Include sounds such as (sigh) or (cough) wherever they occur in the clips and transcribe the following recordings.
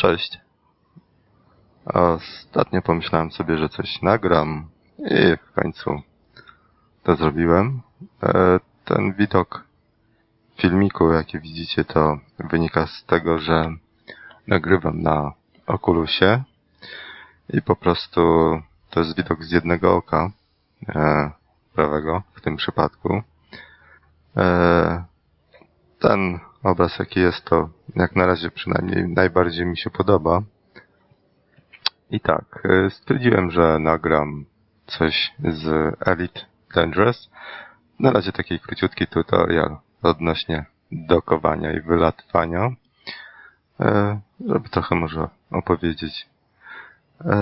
Cześć. Ostatnio pomyślałem sobie, że coś nagram i w końcu to zrobiłem. E, ten widok filmiku, jaki widzicie, to wynika z tego, że nagrywam na Oculusie i po prostu to jest widok z jednego oka, e, prawego w tym przypadku. E, ten obraz jaki jest, to jak na razie przynajmniej najbardziej mi się podoba. I tak, y, stwierdziłem, że nagram coś z Elite Dangerous. Na razie taki króciutki tutorial odnośnie dokowania i wylatywania. E, żeby trochę może opowiedzieć. E,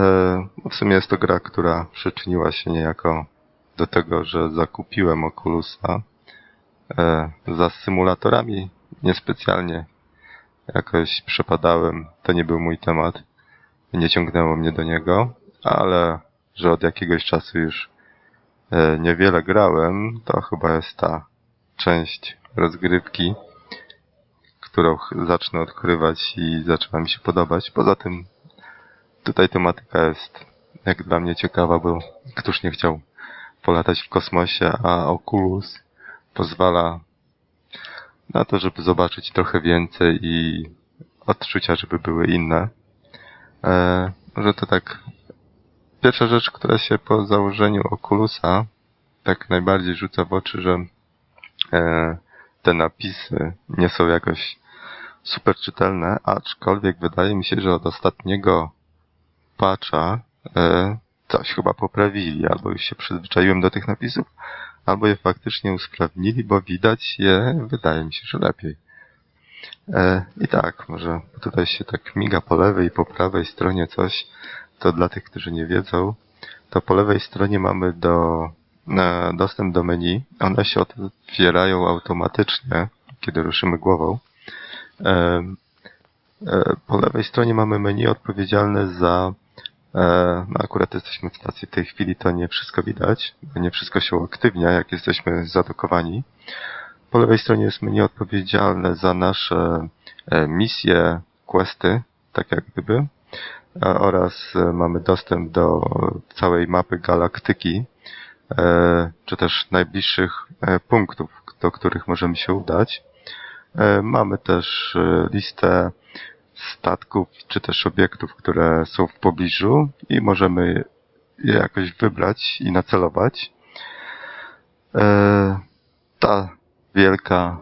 w sumie jest to gra, która przyczyniła się niejako do tego, że zakupiłem Oculusa. E, za symulatorami niespecjalnie jakoś przepadałem. To nie był mój temat. Nie ciągnęło mnie do niego, ale że od jakiegoś czasu już e, niewiele grałem, to chyba jest ta część rozgrywki, którą zacznę odkrywać i zaczyna mi się podobać. Poza tym tutaj tematyka jest jak dla mnie ciekawa, bo któż nie chciał polatać w kosmosie, a Oculus pozwala na to, żeby zobaczyć trochę więcej i odczucia, żeby były inne. E, może to tak pierwsza rzecz, która się po założeniu Oculusa tak najbardziej rzuca w oczy, że e, te napisy nie są jakoś super czytelne, aczkolwiek wydaje mi się, że od ostatniego patcha e, coś chyba poprawili, albo już się przyzwyczaiłem do tych napisów, albo je faktycznie usprawnili, bo widać je, wydaje mi się, że lepiej. E, I tak, może tutaj się tak miga po lewej i po prawej stronie coś, to dla tych, którzy nie wiedzą, to po lewej stronie mamy do, na dostęp do menu. One się otwierają automatycznie, kiedy ruszymy głową. E, e, po lewej stronie mamy menu odpowiedzialne za E, no akurat jesteśmy w stacji w tej chwili, to nie wszystko widać, nie wszystko się uaktywnia, jak jesteśmy zadokowani. Po lewej stronie jest menu odpowiedzialne za nasze e, misje, questy, tak jak gdyby, e, oraz mamy dostęp do całej mapy galaktyki, czy też najbliższych punktów, do których możemy się udać. Mamy też listę statków, czy też obiektów, które są w pobliżu i możemy je jakoś wybrać i nacelować. E, ta wielka,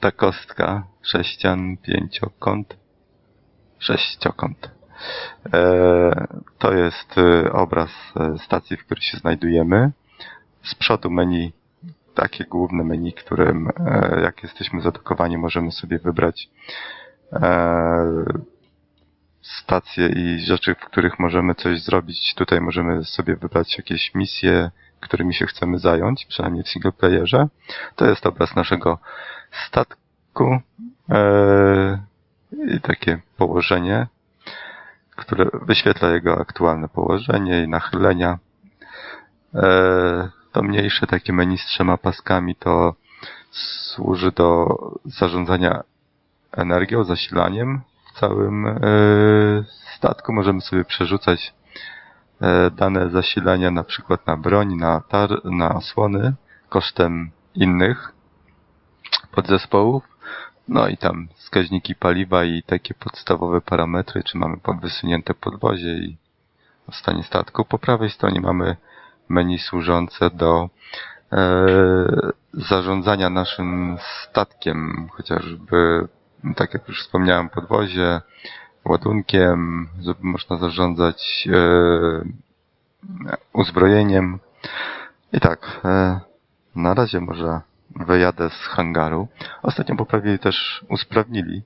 ta kostka, sześcian, pięciokąt, sześciokąt. E, to jest e, obraz stacji, w której się znajdujemy. Z przodu menu, takie główne menu, którym jak jesteśmy zadokowani możemy sobie wybrać stacje i rzeczy, w których możemy coś zrobić. Tutaj możemy sobie wybrać jakieś misje, którymi się chcemy zająć, przynajmniej w singleplayerze. To jest obraz naszego statku e, i takie położenie, które wyświetla jego aktualne położenie i nachylenia. E, to mniejsze takie menu z trzema paskami to służy do zarządzania energią, zasilaniem w całym e, statku. Możemy sobie przerzucać e, dane zasilania na przykład na broń, na, tar na osłony kosztem innych podzespołów. No i tam wskaźniki paliwa i takie podstawowe parametry, czy mamy wysunięte podwozie i stanie statku. Po prawej stronie mamy menu służące do e, zarządzania naszym statkiem, chociażby tak jak już wspomniałem, podwozie, ładunkiem, można zarządzać e, uzbrojeniem. I tak, e, na razie może wyjadę z hangaru. Ostatnio poprawili też, usprawnili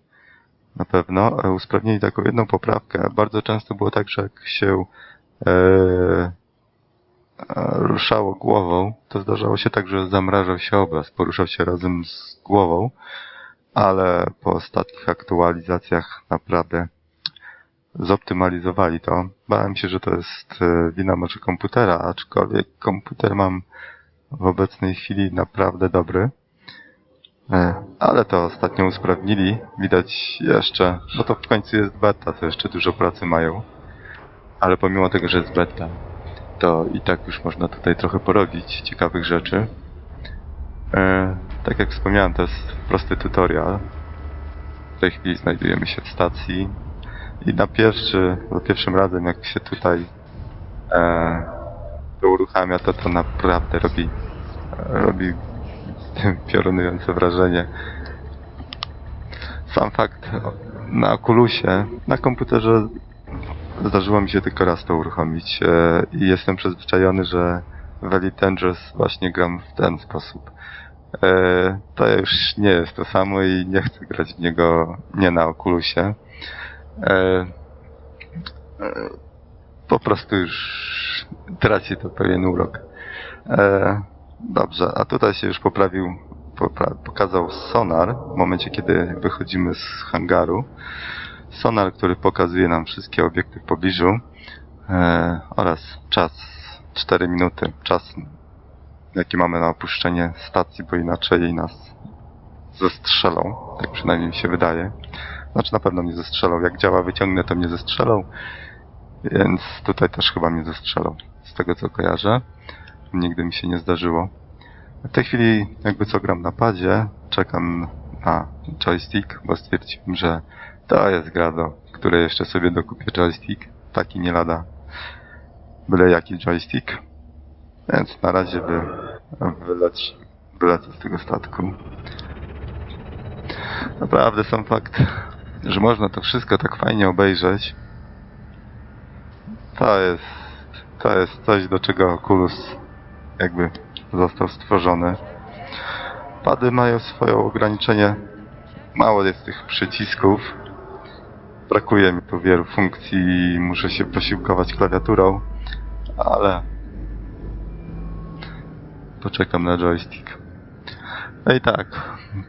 na pewno, e, usprawnili taką jedną poprawkę. Bardzo często było tak, że jak się e ruszało głową, to zdarzało się tak, że zamrażał się obraz, poruszał się razem z głową ale po ostatnich aktualizacjach naprawdę zoptymalizowali to. Bałem się, że to jest e, wina może komputera, aczkolwiek komputer mam w obecnej chwili naprawdę dobry. E, Ale to ostatnio usprawnili. Widać jeszcze, bo to w końcu jest beta, to jeszcze dużo pracy mają. Ale pomimo tego, że jest beta, to i tak już można tutaj trochę porobić ciekawych rzeczy. E, tak jak wspomniałem, to jest prosty tutorial. W tej chwili znajdujemy się w stacji i na pierwszy, za pierwszym razem jak się tutaj e, to uruchamia, to to naprawdę robi, robi (laughs) piorunujące wrażenie. Sam fakt na Oculusie, na komputerze zdarzyło mi się tylko raz to uruchomić e, i jestem przyzwyczajony, że w Elite Dangerous właśnie gram w ten sposób. E, to już nie jest to samo i nie chcę grać w niego nie na Oculusie. E, e, po prostu już traci to pewien urok. Dobrze, a tutaj się już poprawił, popra pokazał sonar w momencie, kiedy wychodzimy z hangaru. Sonar, który pokazuje nam wszystkie obiekty w pobliżu oraz czas 4 minuty, czas jaki mamy na opuszczenie stacji, bo inaczej nas zestrzelą, tak przynajmniej mi się wydaje. Znaczy na pewno mnie zestrzelą. Jak działa wyciągnę, to mnie zestrzelą. Więc tutaj też chyba mnie zestrzelą. Z tego co kojarzę. Nigdy mi się nie zdarzyło. W tej chwili jakby co gram na padzie, czekam na joystick, bo stwierdziłem, że to jest gra, do której jeszcze sobie dokupię joystick. Taki nie lada. Byle jaki joystick. Więc na razie by wyleć, wylecę z tego statku. Naprawdę sam fakt, że można to wszystko tak fajnie obejrzeć. To jest, to jest coś, do czego Oculus jakby został stworzony. Pady mają swoje ograniczenie. Mało jest tych przycisków. Brakuje mi tu wielu funkcji i muszę się posiłkować klawiaturą, ale poczekam na joystick. No i tak,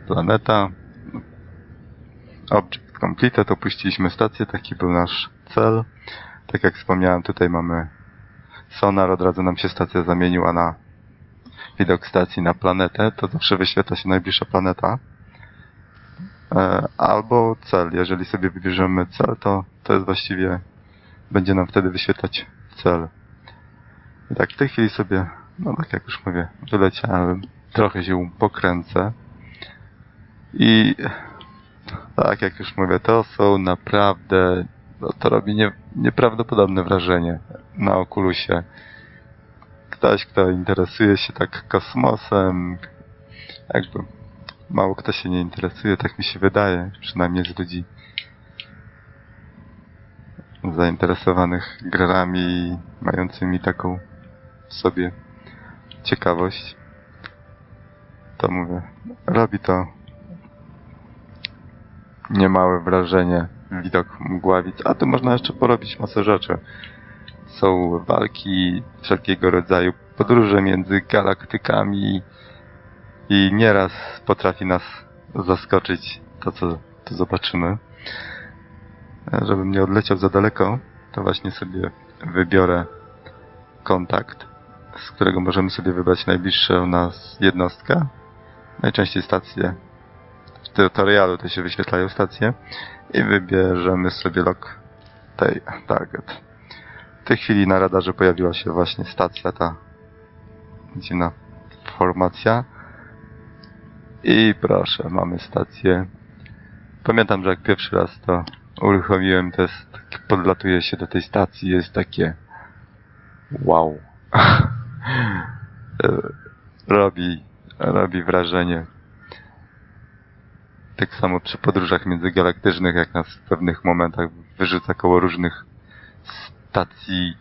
planeta. Object completed, opuściliśmy stację, taki był nasz cel. Tak jak wspomniałem, tutaj mamy sonar, od razu nam się stacja zamieniła na widok stacji na planetę, to zawsze wyświetla się najbliższa planeta. E, albo cel. Jeżeli sobie wybierzemy cel, to to jest właściwie, będzie nam wtedy wyświetlać cel. I tak w tej chwili sobie, no tak jak już mówię, wyleciałem, trochę się pokręcę. I tak jak już mówię, to są naprawdę, no to robi nie, nieprawdopodobne wrażenie na Oculusie. Ktoś, kto interesuje się tak kosmosem, jakby mało kto się nie interesuje, tak mi się wydaje, przynajmniej z ludzi zainteresowanych grami, mającymi taką w sobie ciekawość, to mówię, robi to niemałe wrażenie widok mgławic, a tu można jeszcze porobić masę rzeczy. Są walki wszelkiego rodzaju, podróże między galaktykami i nieraz potrafi nas zaskoczyć to, co tu zobaczymy. Żebym nie odleciał za daleko, to właśnie sobie wybiorę kontakt, z którego możemy sobie wybrać najbliższą nas jednostkę. Najczęściej stację. W tutorialu to się wyświetlają stacje. I wybierzemy sobie lok tej target. W tej chwili na radarze pojawiła się właśnie stacja, ta dziwna formacja. I proszę, mamy stację. Pamiętam, że jak pierwszy raz to uruchomiłem, to jest, podlatuje się do tej stacji, jest takie wow. (laughs) (laughs) robi, robi wrażenie. Tak samo przy podróżach międzygalaktycznych, jak nas w pewnych momentach wyrzuca koło różnych stacji,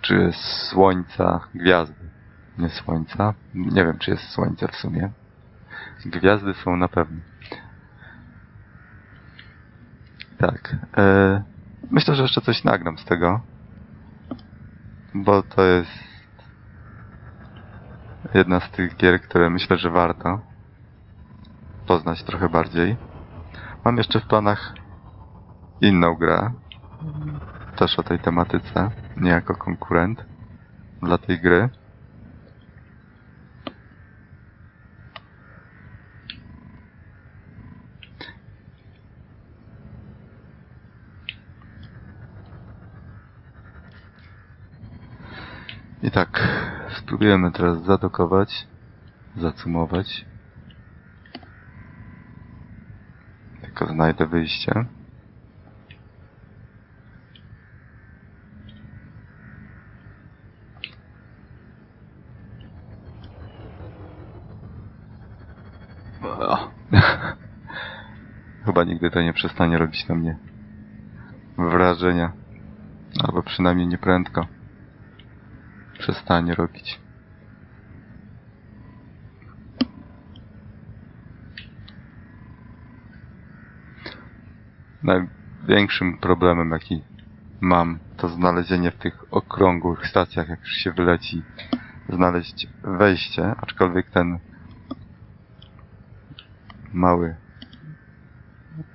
czy słońca, gwiazdy. Nie słońca. Nie wiem, czy jest słońce w sumie. Gwiazdy są na pewno. Tak. E, myślę, że jeszcze coś nagram z tego. Bo to jest jedna z tych gier, które myślę, że warto poznać trochę bardziej. Mam jeszcze w planach inną grę. Też o tej tematyce. Nie jako konkurent dla tej gry. I tak, spróbujemy teraz zadokować, zacumować. Tylko znajdę wyjście. (laughs) Chyba nigdy to nie przestanie robić na mnie wrażenia. Albo przynajmniej nieprędko przestanie robić. Największym problemem, jaki mam, to znalezienie w tych okrągłych stacjach, jak już się wyleci, znaleźć wejście, aczkolwiek ten mały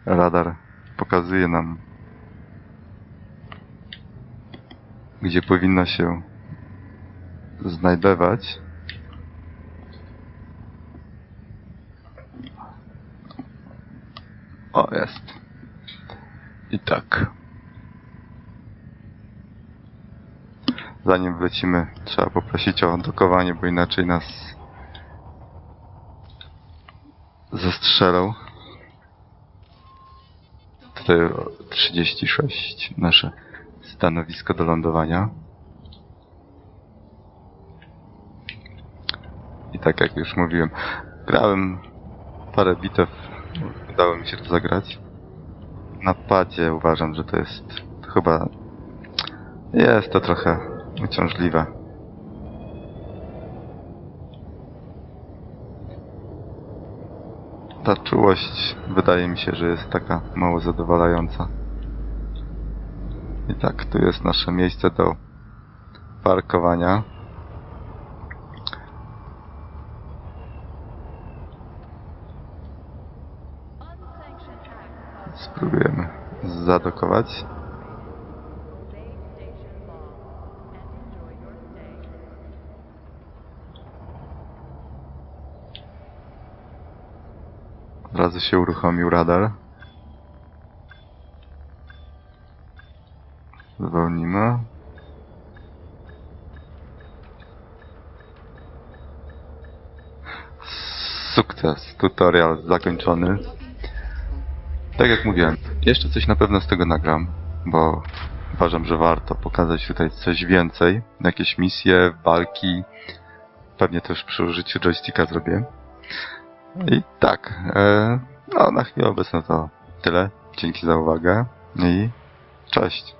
radar pokazuje nam, gdzie powinno się znajdować. O, jest. I tak. Zanim wlecimy, trzeba poprosić o dokowanie, bo inaczej nas zastrzelą. Tutaj o 36 nasze stanowisko do lądowania. I tak jak już mówiłem, grałem parę bitew, udało mi się to zagrać. Na padzie uważam, że to jest chyba jest to trochę uciążliwe. Ta czułość wydaje mi się, że jest taka mało zadowalająca. I tak, tu jest nasze miejsce do parkowania. Spróbujemy zadokować. Się uruchomił radar. Zwolnimy. Sukces. Tutorial zakończony. Tak jak mówiłem, jeszcze coś na pewno z tego nagram, bo uważam, że warto pokazać tutaj coś więcej. Jakieś misje, walki. Pewnie też przy użyciu joysticka zrobię. I tak, e, no na chwilę obecną to tyle. Dzięki za uwagę i cześć.